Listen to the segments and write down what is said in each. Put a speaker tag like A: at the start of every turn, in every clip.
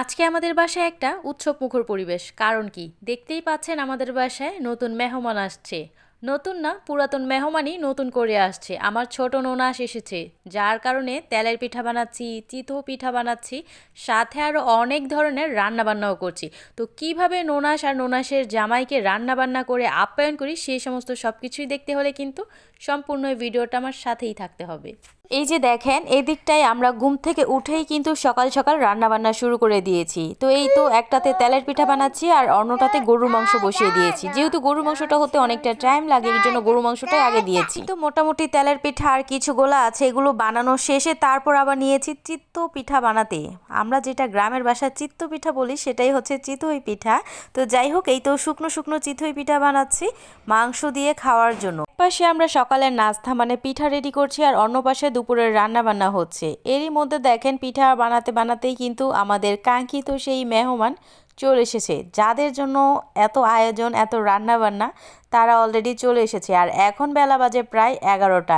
A: আজকে আমাদের বাসায় একটা উৎসব মুখর পরিবেশ। কারণ কি? দেখতেই পাচ্ছেন আমাদের বাসায় নতুন মেহমান আসছে। নতুন না, পুরাতন মেহমানই নতুন করে আসছে। আমার ছোট ননাস এসেছে। যার কারণে তেলের পিঠা বানাচ্ছি, চিতৌ পিঠা বানাচ্ছি, সাথে আরও অনেক ধরনের রান্না বান্নাও করছি। তো কীভাবে নোনাস আর নোনাসের জামাইকে রান্না বান্না করে আপ্যায়ন করি সেই সমস্ত সব কিছুই দেখতে হলে কিন্তু সম্পূর্ণ ভিডিওটা আমার সাথেই থাকতে হবে। এই যে দেখেন এদিকটায় আমরা ঘুম থেকে উঠেই কিন্তু সকাল সকাল রান্না বান্না শুরু করে দিয়েছি। তো এই তো একটাতে তেলের পিঠা বানাচ্ছি আর অন্যটাতে গরুর মাংস বসিয়ে দিয়েছি। যেহেতু গরুর মাংসটা হতে অনেকটা টাইম লাগে এর জন্য গরুর মাংসটাই আগে দিয়েছি। তো মোটামুটি তেলের পিঠা আর কিছু গোলা আছে এগুলো বানানো শেষে তারপর আবার নিয়েছি চিত্ত পিঠা বানাতে। আমরা যেটা গ্রামের বাসায় চিত্ত পিঠা বলি সেটাই হচ্ছে চিতই পিঠা। তো যাই হোক এই তো শুকনো শুকনো চিতই পিঠা বানাচ্ছি মাংস দিয়ে খাওয়ার জন্য। পাশে আমরা সকালের নাস্তা মানে পিঠা রেডি করছি আর অন্য পাশে দুপুরের রান্না বান্না হচ্ছে। এরই মধ্যে দেখেন পিঠা বানাতে বানাতেই কিন্তু আমাদের কাঙ্ক্ষিত সেই মেহমান চলে এসেছে। যাদের জন্য এত আয়োজন, এত রান্না বান্না তারা অলরেডি চলে এসেছে। আর এখন বেলা বাজে প্রায় এগারোটা।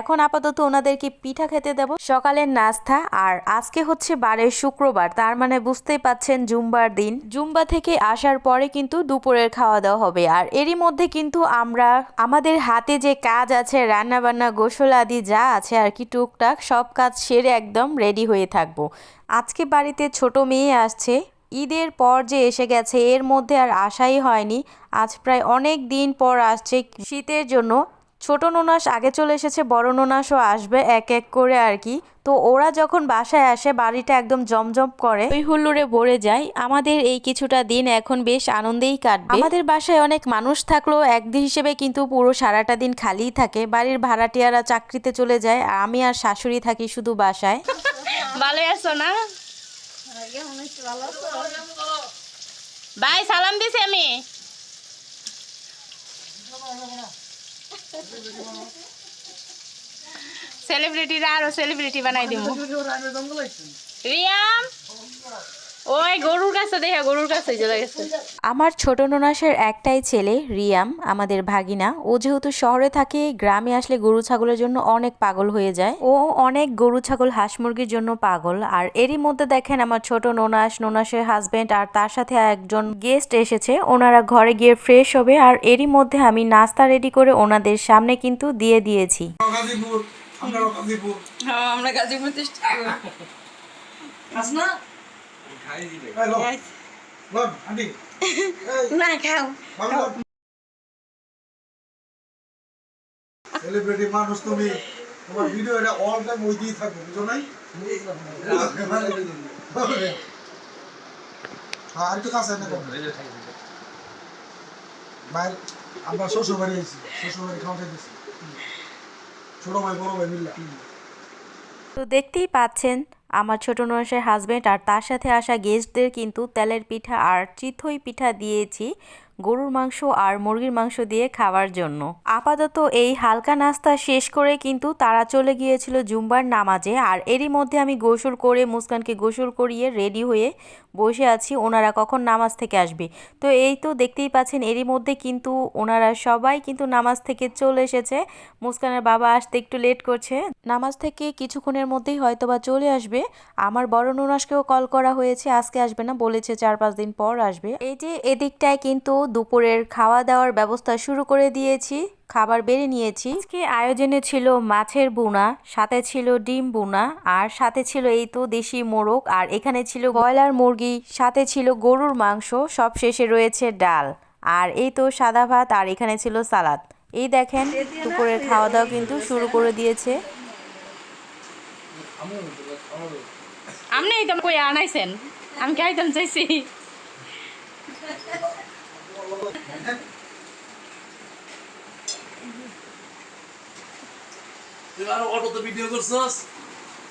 A: এখন আপাতত ওনাদেরকে পিঠা খেতে দেব। সকালের নাস্তা আর আজকে হচ্ছে বারের শুক্রবার। তার মানে বুঝতেই পাচ্ছেন জুম্বার দিন। জুম্বা থেকে আসার পরে কিন্তু দুপুরের খাওয়া দাওয়া হবে। আর এরই মধ্যে কিন্তু আমরা, আমাদের হাতে যে কাজ আছে রান্না বান্না গোসল আদি যা আছে আর কি টুকটাক, সব কাজ সেরে একদম রেডি হয়ে থাকব। আজকে বাড়িতে ছোট মেয়ে আসছে। ঈদের পর যে এসে গেছে, এর মধ্যে আর আশাই হয়নি। আজ প্রায় অনেক দিন পর আসছে শীতের জন্য। ছোট নোনাস আগে চলে এসেছে, বড় নোনাসও আসবে এক এক করে আর কি। তো ওরা যখন বাসায় আসে, বাড়িটা একদম জমজম করে। ওই হুল্লোড়ে ভরে যায়। আমাদের এই কিছুটা দিন এখন বেশ আনন্দেই কাটবে। আমাদের বাসায় অনেক মানুষ থাকলেও একদিন হিসেবে কিন্তু পুরো সারাটা দিন খালিই থাকে। বাড়ির ভাড়াটিয়ারা চাকরিতে চলে যায়, আর আমি আর শাশুড়ি থাকি শুধু বাসায়।
B: ভালো আছো না? ভাই সালাম দিছি আমি। সেলিব্রিটিরা আরও সেলিব্রিটি বানাই দিব রিয়াম? ওই গরুর কাছে দেখে গরুর কাছে চলে গেছে।
A: আমার ছোট ননাসের একটাই ছেলে রিয়াম আমাদের ভাগিনা। ও যেহেতু শহরে থাকে গ্রামে আসলে গরু ছাগলের জন্য অনেক পাগল হয়ে যায়। ও অনেক গরু ছাগল হাঁস মুরগির জন্য পাগল। আর এরই মধ্যে দেখেন আমার ছোট ননাস ননাসের হাজবেন্ড আর তার সাথে একজন গেস্ট এসেছে। ওনারা ঘরে গিয়ে ফ্রেশ হবে। আর এরই মধ্যে আমি নাস্তা রেডি করে ওনাদের সামনে কিন্তু দিয়ে দিয়েছি।
C: গাজীপুর আমরাও গাজীপুর।
B: হ্যাঁ আমরা গাজীপুর না খাও
C: ভালো লন। সেলিব্রিটি মানুষ তুমি। তোমার ভিডিও এটা অল টাইম ওই দিয়ে থাকবে বুঝো নাই? হ্যাঁ, আর কাছে আমরা শ্বশুর বাড়ি আইছি। শ্বশুর বাড়ি খাওয়া দিছি। ছোট ভাই বড় ভাই মিল্লা
A: তো দেখতেই পাচ্ছেন আমার ছোট নরসের হাজবেন্ড আর তার সাথে আসা গেস্টদের কিন্তু তেলের পিঠা আর চিথই পিঠা দিয়েছি, গরুর মাংস আর মুরগির মাংস দিয়ে খাওয়ার জন্য। আপাতত এই হালকা নাস্তা শেষ করে কিন্তু তারা চলে গিয়েছিল জুম্বার নামাজে আর এরই মধ্যে আমি গোসল করে, মুস্কানকে গোসল করিয়ে রেডি হয়ে বসে আছি। ওনারা কখন নামাজ থেকে আসবে? তো এই তো দেখতেই পাচ্ছেন, এরই মধ্যে কিন্তু ওনারা সবাই কিন্তু নামাজ থেকে চলে এসেছে। মুস্কানের বাবা আসতে একটু লেট করছে। নামাজ থেকে কিছুক্ষণের মধ্যেই হয়তোবা চলে আসবে। আমার বড় নুনাসকেও কল করা হয়েছে, আজকে আসবে না, বলেছে চার পাঁচ দিন পর আসবে। এই যে এদিকটায় কিন্তু দুপুরের খাওয়া দাওয়ার ব্যবস্থা শুরু করে দিয়েছি, খাবার বেড়ে নিয়েছি। আজকে আয়োজনে ছিল মাছের বুনা, সাথে ছিল ডিম বুনা, আর সাথে ছিল এই তো দেশি মোরগ, আর এখানে ছিল ব্রয়লার মুরগি, সাথে ছিল গরুর মাংস, সব শেষে রয়েছে ডাল, আর এই তো সাদা ভাত, আর এখানে ছিল সালাদ। এই দেখেন, দুপুরের খাওয়া দাওয়া কিন্তু শুরু করে দিয়েছে।
B: আপনি তো কই আনাইছেন আমি কি আইতাম চাইছি?
D: তুই অটোতে ভিডিও করছস?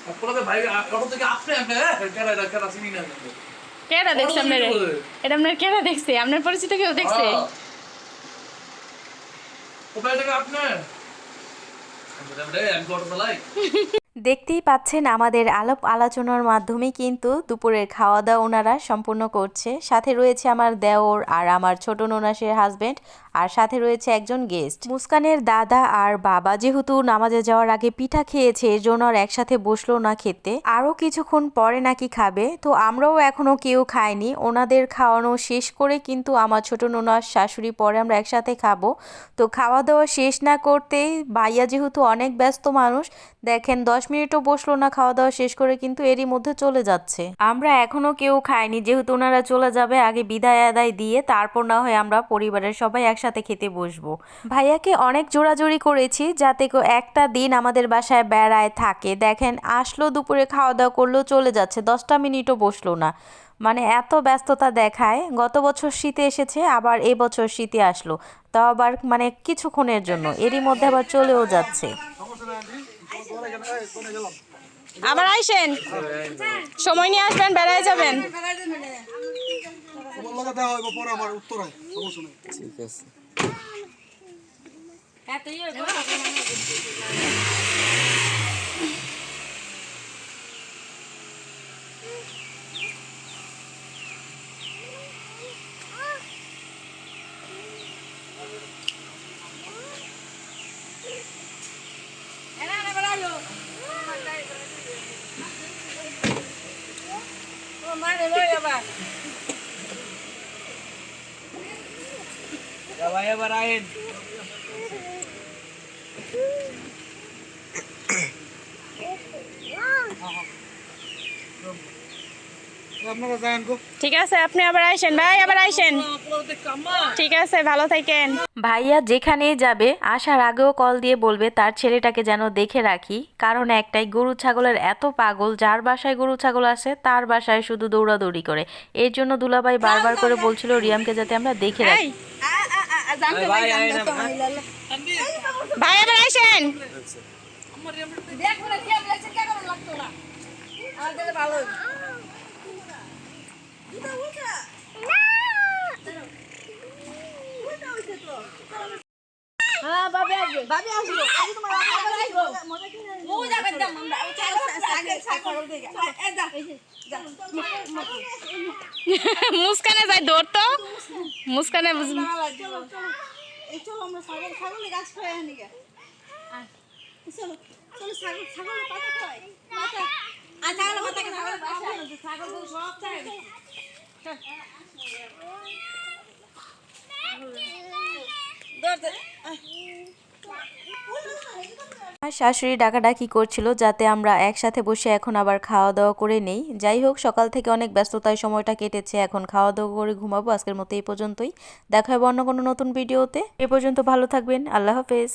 D: তারপরে ভাই অটো থেকে আপনি আপনি কেন এটা চিনি না
B: কেডা দেখছে আপনার? এটা আপনার কেডা দেখছে? আপনার পরিচিত কেউ দেখছে?
D: কোথায় থেকে আপনি আমি অটো চালাই?
A: দেখতেই পাচ্ছেন আমাদের আলাপ আলোচনার মাধ্যমে কিন্তু দুপুরের খাওয়া দাওয়া ওনারা সম্পূর্ণ করছে। সাথে রয়েছে আমার দেওর আর আমার ছোট ননাসের হাজবেন্ড আর সাথে রয়েছে একজন গেস্ট। মুস্কানের দাদা আর বাবা যেহেতু নামাজে যাওয়ার আগে পিঠা খেয়েছে এর জন্য আর একসাথে বসল না খেতে। আরও কিছুক্ষণ পরে নাকি খাবে। তো আমরাও এখনও কেউ খাইনি। ওনাদের খাওয়ানো শেষ করে কিন্তু আমার ছোট নোনার শাশুড়ি পরে আমরা একসাথে খাব। তো খাওয়া দাওয়া শেষ না করতেই ভাইয়া যেহেতু অনেক ব্যস্ত মানুষ, দেখেন দশ মিনিটও বসল না, খাওয়া দাওয়া শেষ করে কিন্তু এরই মধ্যে চলে যাচ্ছে। আমরা এখনও কেউ খাইনি, যেহেতু ওনারা চলে যাবে আগে বিদায় আদায় দিয়ে, তারপর না হয় আমরা পরিবারের সবাই একসাথে খেতে বসবো। ভাইয়াকে অনেক জোরাজোরি করেছি যাতে কেউ একটা দিন আমাদের বাসায় বেড়ায় থাকে। দেখেন আসলো দুপুরে খাওয়া দাওয়া করল চলে যাচ্ছে। দশটা মিনিটও বসল না। মানে এত ব্যস্ততা দেখায় গত বছর শীতে এসেছে আবার এবছর শীতে আসলো। তাও আবার মানে কিছুক্ষণের জন্য এরই মধ্যে আবার চলেও যাচ্ছে।
B: আবার আইসেন? সময় নিয়ে আসবেন বেড়ায় যাবেন?
C: তোমার লাগে Tatayol ko. Gawaya.
D: ঠিক আছে
B: আপনি আবার আইসেন ভাই আবার আইসেন ঠিক আছে ভালো থাকেন।
A: ভাইয়া যেখানেই যাবে আসার আগেও কল দিয়ে বলবে তার ছেলেটাকে যেন দেখে রাখি। কারণ একটাই গরু ছাগলের এত পাগল যার বাসায় গরু ছাগল আছে তার বাসায় শুধু দৌড়াদৌড়ি করে। এর জন্য দুলাভাই বারবার করে বলছিল রিয়ামকে যাতে আমরা দেখে রাখি।
B: ভাই আবার আইসেন মুস্কানে যাই দৌড় তো। মুস্কানে বুঝ-
E: এই চলো আমরা ছাগল ছাগলের গাছ খাই আনি চলো চলো ছাগল ছাগলের পাতা খাই। পাতা।
A: আমার শাশুড়ি ডাকাডাকি করছিল যাতে আমরা একসাথে বসে এখন আবার খাওয়া দাওয়া করে নেই। যাই হোক, সকাল থেকে অনেক ব্যস্ততায় সময়টা কেটেছে। এখন খাওয়া দাওয়া করে ঘুমাবো। আজকের মতো এই পর্যন্তই। দেখা হবে অন্য কোনো নতুন ভিডিওতে। এ পর্যন্ত ভালো থাকবেন। আল্লাহ হাফেজ।